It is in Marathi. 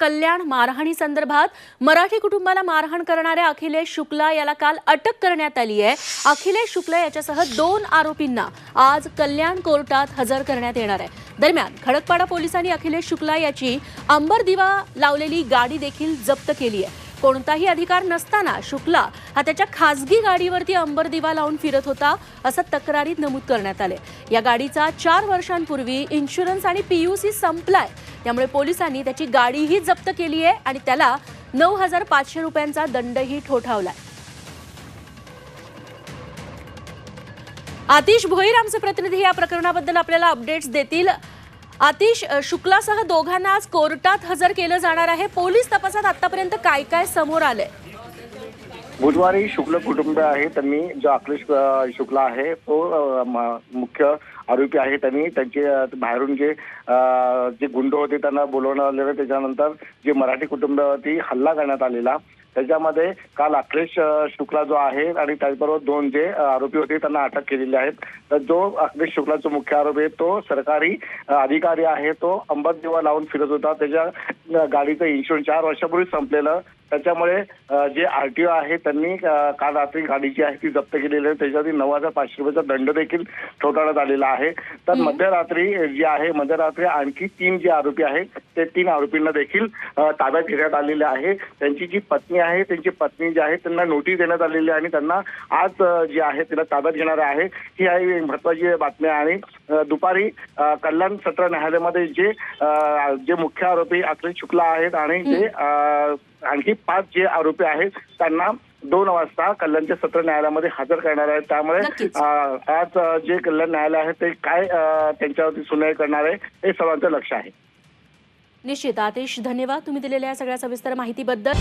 कल्याण मारहाणी संदर्भात मराठी कुटुंबाला मारहाण करणाऱ्या अखिलेश शुक्ला याला काल अटक करण्यात आली आहे. अखिलेश शुक्ला याच्यासह दोन आरोपींना आज कल्याण कोर्टात हजर करण्यात येणार आहे. दरम्यान खडकपाडा पोलिसांनी अखिलेश शुक्ला याची अंबर दिवा लावलेली गाडी देखील जप्त केली आहे. कोणताही अधिकार नसताना शुक्ला हा त्याच्या खासगी गाडीवरती अंबर दिवा लावून फिरत होता असं तक्रारीत नमूद करण्यात आले या गाडीचा चार वर्षांपूर्वी इन्शुरन्स आणि पीयूसी संपलाय त्यामुळे पोलिसांनी त्याची गाडीही जप्त केली आहे आणि त्याला नऊ हजार पाचशे रुपयांचा दंडही ठोठावलाय. आतिश भोईर आमचे प्रतिनिधी या प्रकरणाबद्दल आपल्याला अपडेट्स देतील. आतिश शुक्लासह दोघांना आज कोर्टात हजर केलं जाणार आहे. पोलीस तपासात आतापर्यंत काय काय समोर आलंय? बुधवारी शुक्ल कुटुंब आहे त्यांनी जो अखिलेश शुक्ला आहे तो मुख्य आरोपी आहे. त्यांनी त्यांचे बाहेरून जे जे गुंड होते त्यांना बोलवण्यात आलेलं त्याच्यानंतर जे मराठी कुटुंबावरती हल्ला करण्यात आलेला त्याच्यामध्ये काल अखिलेश शुक्ला जो आहे आणि त्याचबरोबर दोन जे आरोपी होते त्यांना अटक केलेली आहेत. तर जो अखिलेश शुक्लाचा मुख्य आरोपी आहे तो सरकारी अधिकारी आहे. तो अंबरदेवा लावून फिरत होता. त्याच्या गाडीचं इन्शुरन्स चार वर्षापूर्वी संपलेलं. त्याच्यामुळे जे आरटीओ आहे त्यांनी काल रात्री गाडी जी आहे ती जप्त केलेली आहे. त्याच्यावरती नऊ हजार पाचशे रुपयाचा दंड देखील ठोठावण्यात आलेला आहे. तर मध्यरात्री जी आहे मध्यरात्री आणखी तीन जे आरोपी आहेत ते तीन आरोपींना देखील ताब्यात घेण्यात आलेले आहे. त्यांची जी पत्नी आहे त्यांची पत्नी जी आहे त्यांना नोटीस देण्यात आलेली आहे आणि त्यांना आज जी आहे तिला ताब्यात घेणार आहे. ही आहे महत्वाची बातमी आहे आणि दुपारी कल्याण सत्र न्यायालयामध्ये जे जे मुख्य आरोपी अखिलेश शुक्ला आहेत आणि जे आणखी पाच जे आरोपी आहेत त्यांना दोन वाजता कल्याणच्या सत्र न्यायालयामध्ये हजर करणार आहेत. त्यामुळे आज जे कल्याण न्यायालय आहे ते काय त्यांच्यावरती सुनावणी करणार आहे हे सर्वांचं लक्ष आहे. निश्चित आतिश धन्यवाद तुम्ही दिलेल्या या सगळ्या सविस्तर माहितीबद्दल.